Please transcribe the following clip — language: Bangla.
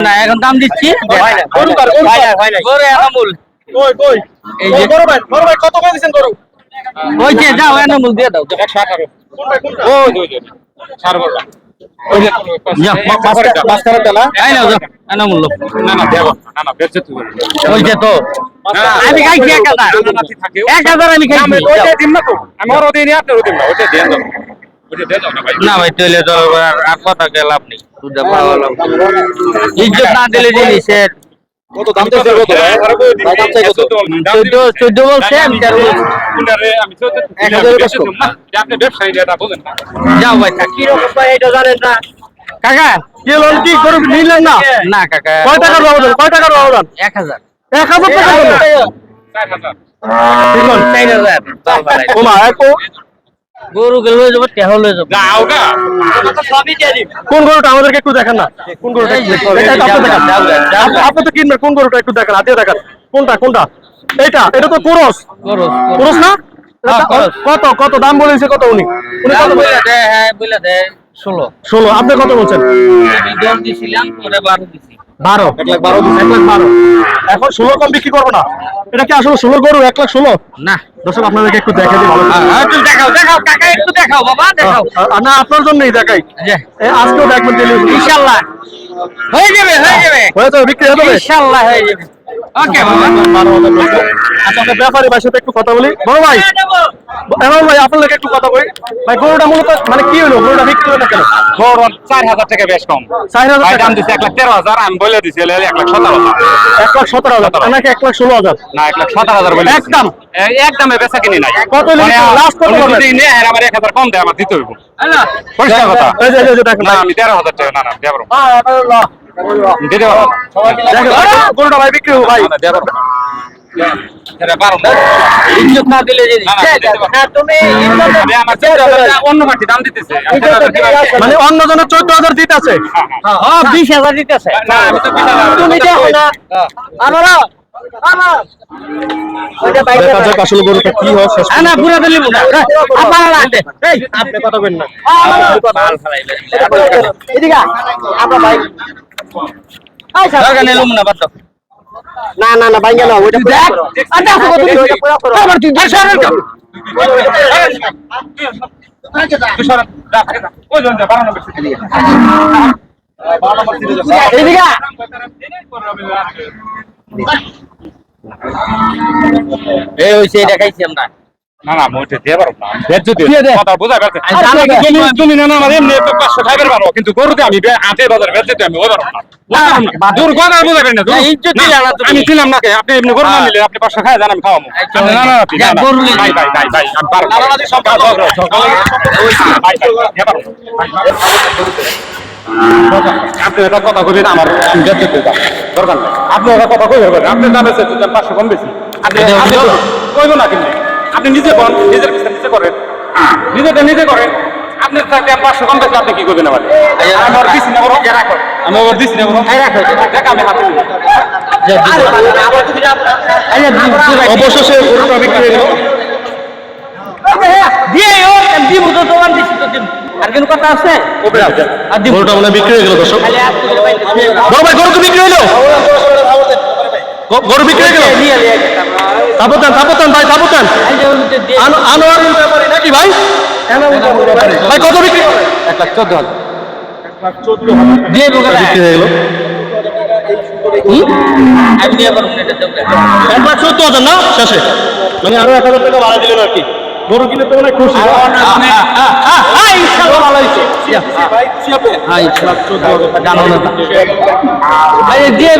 না এখন দাম দিচ্ছি গরু গরু? গরু এনামুল কই কই এই যে- ও, ভাই বড় ভাই কত করে দিছেন গরু ওই যে যাও এনামুল দিয়ে দাও ওই ওই সার না? এই নাও যাও এনামুল লো। না, না, দেবো না, না, না, বেচে তুই বলবি। ওই যে তো না, না, আমি খাইছি এক হাজার নাতি থাকে। এক হাজার আমি না, আমি খাইছি ওইটা দিন না তো। আমি ওরও দিইনি, আপনারও দিন না। ওইটা দিয়ে দাও। ওইটা দিয়ে দাও না, ভাই। তো আর আর কথা লাভ নেই ইজ্জত না দিলে জিনিসের কত দাম চাইছে কত? ভাই। ভাই, দাম চাই কত? চোদ্দ, দাম চোদ্দ দিন। চোদ্দ বলছে আমি তেরো বলছি। কোনটারে আমি চোদ্দ দিন, এক হাজারের বেশি কষ্ট। দিন না। যে আপনি ব্যবসায়ী এটা বোঝেন না। যাও ভাই কাকা কি লোন কি নিলেন না? না কাকা। কয় টাকার ব্যবধান? কয় টাকার ব্যবধান? এক হাজার। এক টাকা বললেন চার হাজার। কি লোন চার হাজার। চাল বাড়াই। ওমা এক ও। গরু গেলে যাব লয়ে যাব। না, ওটা। কোন গরুটা আমাদেরকে একটু দেখান না? কোন গরুটা আপনি তো কিনবেন কোন গরুটা একটু দেখান হাতিয়ে দেখান। কোনটা কোনটা? এটা এটা তো কুরস। কুরস না? হ্যাঁ, কত কত দাম বলেছে কত উনি? উনি কত বলে দেয় হ্যাঁ বলে দেয় ষোলো। ষোলো। আপনি কত বলছেন? দশ দিছিলাম পরে বারো দিছি। বারো। এক লাখ বারো এক লাখ বারো। এখন ষোলো কম বিক্রি করব না। এটা কি আসলে ষোলো গরু এক লাখ ষোলো? না। দর্শক আপনাদেরকে একটু দেখে দিই ভালো দেখাও দেখাও কাকা একটু দেখাও বাবা দেখাও। না আপনার জন্যই দেখাই। আজকেও দেখবেন টেলিভিশন ইনশাল্লাহ। হয়ে যাবে হয়ে যাবে। হয়ে যাবে বিক্রি হয়ে যাবে? ইনশাল্লাহ হয়ে যাবে। ওকে বাবা। ব্যাপারী সাথে একটু কথা বলি। বড় ভাই। এমন ভাই আপনাদেরকে একটু কথা বলি। ভাই গরুটা মূলত মানে কি হলো? গরুটা বিক্রি হলো কেন? গরু চার হাজার টাকা বেশ কম। চার হাজার টাকা। দাম দিচ্ছে এক লাখ তেরো হাজার আমি বলে দিছি এক লাখ সতেরো হাজার। এক লাখ সতেরো হাজার নাকি এক লাখ ষোলো হাজার? না এক লাখ সতেরো হাজার বলে একদম? একদমে বেচা কিনি নাই। কত হলে মানে? কত? যদি নেয়, আর আমার এক হাজার কম দেয় আমার দিতে হইব। পরিষ্কার কথা? আমি তেরো হাজার টাকা না না দেবো। দিতে পারব গরুটা ভাই বিক্রি হব ভাই। মানে অন্য জনের চোদ্দ হাজার দিতে আছে। ও বিশ হাজার দিতেছে। না, তুমি দেখো না। আমরা আসলে গরুটা কি হয় না পুরো দিলি মুনা আপনারা এই, আপনি কথা বলেন না। মাল ফেলাইবে এদিকে আমরা ভাই। দরকার নেই লুমনা বাদ দাও। না না না ভাই না ওইটা দেখ আচ্ছা আসো তুমি আবার তুই সিটে দিয়ে। এদিকে এই হইছে দেখাইছি আমরা। না, না, আমি ওইটা দিয়ে পারব না। আমি বেচ যদি- দিয়ে দে। কথা বোঝা গেছে। আর জানো কি জমি- জমি না, না, আমার এমনি তো পাঁচশো খাইবার পারব, কিন্তু গরুতে আমি বে- হাটে বাজারে বেচ দিতে আমি ওই পারব না। বুঝলাম না। দূর কথা আর বোঝাবেন না, দূর। না, ইজ্জত না, দিলা না তুমি। আমি ছিলাম না আপনি এমনি গরু না। নিলে, আপনি পাঁচশো খায় যান, আমি খাওয়াবো। না, না, না, না, যা, না, গরু নিলে। ভাই, ভাই, ভাই, ভাই, আমি পারব না। ভাই, ভাই, দিয়ে পারব আপনি এটা কথা কইবেন আমার দরকার নেই। আপনি এটা কথা কইবেন আপনি দাম পাঁচশো কম বেশি আপনি। কইব না কিন্তু আপনি নিজে বল নিজের নিজে করেন নিজেটা নিজে করেন আপনি থাকলে পাঁচশো কম বেশি আপনি কি করবেন আমার আমি ওর দিচ্ছি না বড় আমি ওর দিচ্ছি না বড় দেখ আমি হাতে দিই। অবশেষে গরুটা বিক্রি হয়ে দিয়ে দিব তো তোমার দিছি তো দিব আর কোনো কথা আছে আর দিব গরুটা মানে বিক্রি হয়ে গেল দর্শক খালি আর তুই বাইতে বড় ভাই গরু তো বিক্রি হইল গরু বিক্রি হয়ে গেল তাপতান তাপতান ভাই আনো- আনোয়ারুল ব্যাপারী নাকি ভাই? ভাই কত বিক্রি? এক লাখ চোদ্দ হাজার। দিয়ে বিক্রি হয়ে গেল। এক লাখ চোদ্দ হাজার না? শেষে। মানে আরও এক হাজার টাকা বাড়া দিলেন আর কি। গরু কিনে তো অনেক খুশি। দিয়ে